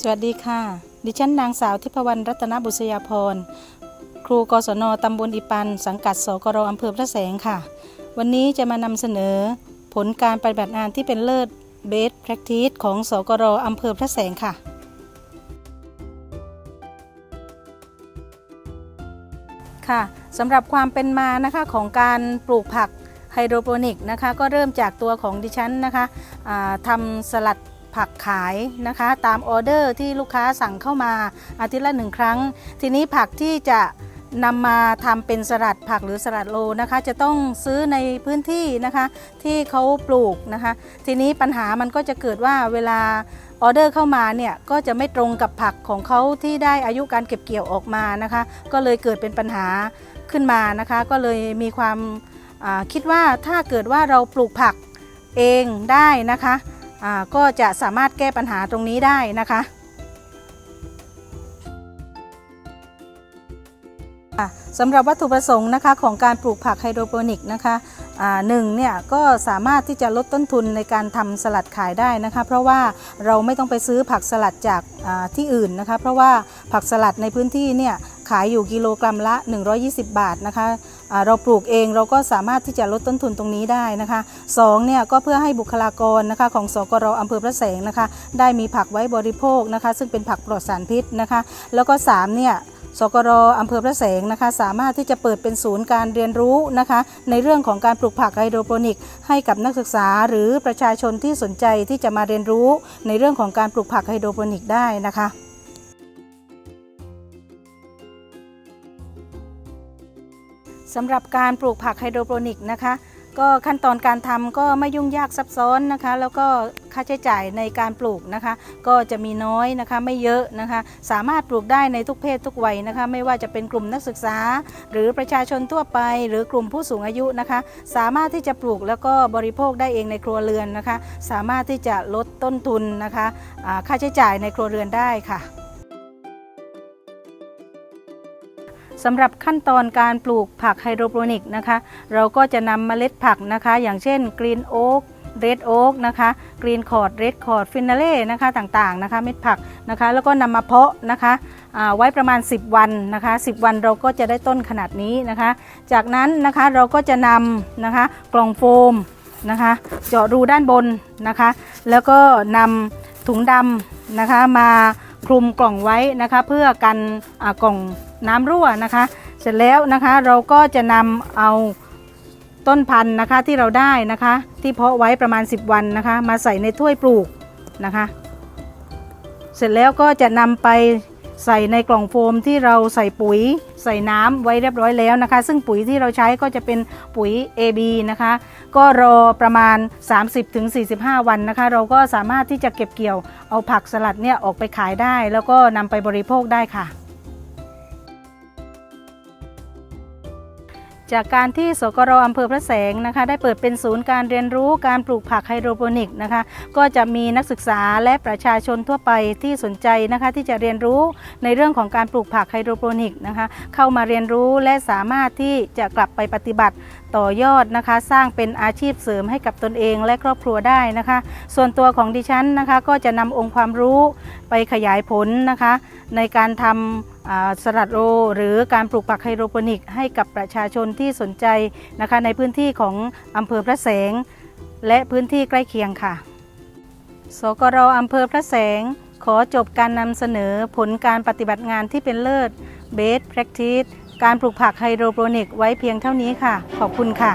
สวัสดีค่ะ ดิฉันนางสาวทิพวรรณรัตนบุษยาพร ครูกศนตำบลอิปัน สังกัดสกรอำเภอพระแสงค่ะ วันนี้จะมานำเสนอ ผลการปฏิบัติงานที่เป็นเลิศเบสแพ c ทิ c ของสกรอำเภอพระแสงค่ะ ค่ะสำหรับความเป็นมานะคะของการปลูกผักไฮโดรโปนิกนะคะก็เริ่มจากตัวของดิฉันนะคะทำสลัด ผักขายนะคะ ตามออเดอร์ที่ลูกค้าสั่งเข้ามาอาทิตย์ละหนึ่งครั้ง ทีนี้ผักที่จะนำมาทำเป็นสลัดผักหรือสลัดโลนะคะ จะต้องซื้อในพื้นที่นะคะ ที่เขาปลูกนะคะ ทีนี้ปัญหามันก็จะเกิดว่าเวลาออเดอร์เข้ามาเนี่ยก็จะไม่ตรงกับผักของเขาที่ได้อายุการเก็บเกี่ยวออกมานะคะ ก็เลยเกิดเป็นปัญหาขึ้นมานะคะ ก็เลยมีความคิดว่าถ้าเกิดว่าเราปลูกผักเองได้นะคะ ก็จะสามารถแก้ปัญหาตรงนี้ได้นะคะสำหรับวัตถุประสงค์นะคะของการปลูกผักไฮโดรโปนิกนะคะหนึ่งเนี่ยก็สามารถที่จะลดต้นทุนในการทำสลัดขายได้นะคะ เพราะว่าเราไม่ต้องไปซื้อผักสลัดจากที่อื่นนะคะ เพราะว่าผักสลัดในพื้นที่เนี่ยขายอยู่กิโลกรัมละ 120 บาทนะคะ เราปลูกเองเราก็สามารถที่จะลดต้นทุนตรงนี้ได้นะคะสองเนี่ยก็เพื่อให้บุคลากรนะคะของสกรอำเภอพระแสงนะคะ ได้มีผักไว้บริโภคนะคะ ซึ่งเป็นผักปลอดสารพิษนะคะ แล้วก็สามเนี่ยสกรอำเภอพระแสงนะคะ สามารถที่จะเปิดเป็นศูนย์การเรียนรู้นะคะ ในเรื่องของการปลูกผักไฮโดรโปนิก ให้กับนักศึกษาหรือประชาชนที่สนใจที่จะมาเรียนรู้ ในเรื่องของการปลูกผักไฮโดรโปนิกได้นะคะ สำหรับการปลูกผักไฮโดรโปนิกนะคะ ก็ขั้นตอนการทำก็ไม่ยุ่งยากซับซ้อนนะคะ แล้วก็ค่าใช้จ่ายในการปลูกนะคะ ก็จะมีน้อยนะคะไม่เยอะนะคะ สามารถปลูกได้ในทุกเพศทุกวัยนะคะ ไม่ว่าจะเป็นกลุ่มนักศึกษา หรือประชาชนทั่วไป หรือกลุ่มผู้สูงอายุนะคะ สามารถที่จะปลูกแล้วก็บริโภคได้เองในครัวเรือนนะคะ สามารถที่จะลดต้นทุนนะคะค่าใช้จ่ายในครัวเรือนได้ค่ะ สำหรับขั้นตอนการปลูกผักไฮโดรโปนิกนะคะ เราก็จะนำเมล็ดผักนะคะ อย่างเช่นกรีนโอ๊กเรดโอ๊กนะคะกรีนคอร์ดเรดคอร์ดฟินาเล่นะคะต่างๆนะคะเม็ดผักนะคะ แล้วก็นำมาเพาะนะคะไว้ประมาณ 10 วันนะคะ 10 วันเราก็จะได้ต้นขนาดนี้นะคะ จากนั้นนะคะเราก็จะนำนะคะกล่องโฟมนะคะ เจาะรูด้านบนนะคะ แล้วก็นำถุงดำนะคะมา คลุมกล่องไว้นะคะ เพื่อกันกล่องน้ำรั่วนะคะ เสร็จแล้วนะคะเราก็จะนำเอาต้นพันธุ์นะคะที่เราได้นะคะ ที่เพาะไว้ประมาณ 10 วันนะคะ มาใส่ในถ้วยปลูกนะคะ เสร็จแล้วก็จะนำไป ใส่ในกล่องโฟมที่เราใส่ปุ๋ย ใส่น้ำไว้เรียบร้อยแล้วนะคะ ซึ่งปุ๋ยที่เราใช้ก็จะเป็นปุ๋ย AB นะคะ ก็รอประมาณ 30-45 วันนะคะ เราก็สามารถที่จะเก็บเกี่ยวเอาผักสลัดเนี่ยออกไปขายได้ แล้วก็นำไปบริโภคได้ค่ะ จากการที่สกรอำเภอพระแสงนะคะ ได้เปิดเป็นศูนย์การเรียนรู้การปลูกผักไฮโดรโปนิกนะคะ ก็จะมีนักศึกษาและประชาชนทั่วไปที่สนใจนะคะ ที่จะเรียนรู้ในเรื่องของการปลูกผักไฮโดรโปนิกนะคะ เข้ามาเรียนรู้และสามารถที่จะกลับไปปฏิบัติ ต่อยอดนะคะ สร้างเป็นอาชีพเสริมให้กับตนเองและครอบครัวได้นะคะ ส่วนตัวของดิฉันนะคะก็จะนำองค์ความรู้ไปขยายผลนะคะ ในการทำอ่าสลัดโรหรือการปลูกผักไฮโดรโปนิก ให้กับประชาชนที่สนใจนะคะ ในพื้นที่ของอำเภอพระแสง และพื้นที่ใกล้เคียงค่ะ สกรอำเภอพระแสง ขอจบการนำเสนอผลการปฏิบัติงานที่เป็นเลิศ Best Practice การปลูกผักไฮโดรโปนิกไว้เพียงเท่านี้ค่ะ ขอบคุณค่ะ